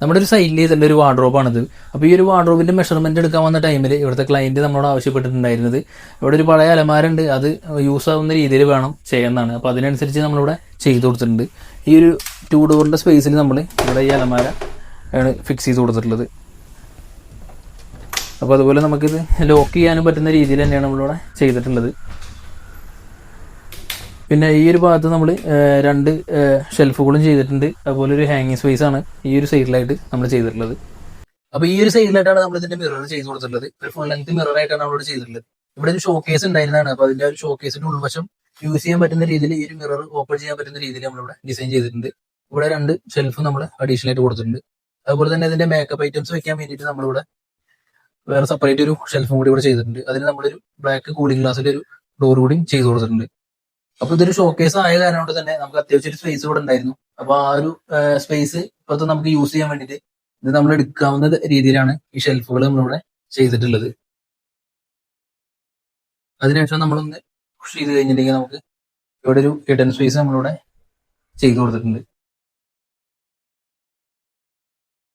നമ്മുടെ ഒരു സൈഡിൽ തന്നെ ഒരു വാർഡ്രോബാണിത് അപ്പോൾ ഈ ഒരു വാർഡ്രോബിന്റെ മെഷർമെന്റ് എടുക്കാൻ വന്ന ടൈമിൽ ഇവിടുത്തെ ക്ലയന്റ് നമ്മളോട് ആവശ്യപ്പെട്ടിട്ടുണ്ടായിരുന്നത്. ഇവിടെ ഒരു പഴയ അലമാരുണ്ട് അത് യൂസ് ആവുന്ന രീതിയിൽ വേണം ചെയ്യുന്നതാണ്. അപ്പോൾ അതിനനുസരിച്ച് നമ്മളിവിടെ ചെയ്തു കൊടുത്തിട്ടുണ്ട്. ഈ ഒരു ടൂ ഡോറിന്റെ സ്പേസിൽ നമ്മൾ ഇവിടെ ഈ അലമാര ആണ് ഫിക്സ് ചെയ്ത് കൊടുത്തിട്ടുള്ളത്. അപ്പോൾ അതുപോലെ നമുക്കിത് ലോക്ക് ചെയ്യാനും പറ്റുന്ന രീതിയിൽ തന്നെയാണ് നമ്മളിവിടെ ചെയ്തിട്ടുള്ളത്. പിന്നെ ഈ ഒരു ഭാഗത്ത് നമ്മൾ രണ്ട് ഷെൽഫുകളും ചെയ്തിട്ടുണ്ട്. അതുപോലെ ഒരു ഹാങ്ങിങ് സ്പേസ് ആണ് ഈ ഒരു സൈഡിലായിട്ട് നമ്മൾ ചെയ്തിട്ടുള്ളത്. അപ്പൊ ഈ ഒരു സൈഡിലായിട്ടാണ് നമ്മൾ ഇതിന്റെ മിറർ ചെയ്ത് കൊടുത്തിട്ടുള്ളത്. ഒരു ഫുൾ ലെങ്ത് മിറർ ആയിട്ടാണ് നമ്മൾ ചെയ്തിട്ടുള്ളത്. ഇവിടെ ഒരു ഷോക്കേസ് ഉണ്ടായിരുന്നതാണ്. അപ്പൊ അതിന്റെ ഒരു ഒരു ഷോക്കേസിന്റെ ഉൾവശം യൂസ് ചെയ്യാൻ പറ്റുന്ന രീതിയിൽ ഈ ഒരു മിറർ ഓപ്പൺ ചെയ്യാൻ പറ്റുന്ന രീതിയിൽ നമ്മളിവിടെ ഡിസൈൻ ചെയ്തിട്ടുണ്ട്. ഇവിടെ രണ്ട് ഷെൽഫ് നമ്മൾ അഡീഷണൽ ആയിട്ട് കൊടുത്തിട്ടുണ്ട്. അതുപോലെ തന്നെ ഇതിന്റെ മേക്കപ്പ് ഐറ്റംസ് വെക്കാൻ വേണ്ടിയിട്ട് നമ്മളിവിടെ വേറെ സെപ്പറേറ്റ് ഒരു ഷെൽഫും കൂടി ഇവിടെ ചെയ്തിട്ടുണ്ട്. അതിന് നമ്മളൊരു ബ്ലാക്ക് കൂളിംഗ് ഗ്ലാസിന്റെ ഒരു ഡോർ കൂടി ചെയ്ത് കൊടുത്തിട്ടുണ്ട്. അപ്പൊ ഇതൊരു ഷോക്കേസ് ആയ കാരണം കൊണ്ട് തന്നെ നമുക്ക് അത്യാവശ്യം ഒരു സ്പേസ് ഇവിടെ ഉണ്ടായിരുന്നു. അപ്പൊ ആ ഒരു സ്പേസ് ഇപ്പത്തെ നമുക്ക് യൂസ് ചെയ്യാൻ വേണ്ടിയിട്ട് ഇത് നമ്മൾ എടുക്കാവുന്ന രീതിയിലാണ് ഈ ഷെൽഫുകൾ നമ്മളിവിടെ ചെയ്തിട്ടുള്ളത്. അതിനുശേഷം നമ്മളൊന്ന് പുഷ് ചെയ്ത് കഴിഞ്ഞിട്ടുണ്ടെങ്കിൽ നമുക്ക് ഇവിടെ ഒരു ഹിഡൻ സ്പേസ് നമ്മളിവിടെ ചെയ്തു കൊടുത്തിട്ടുണ്ട്.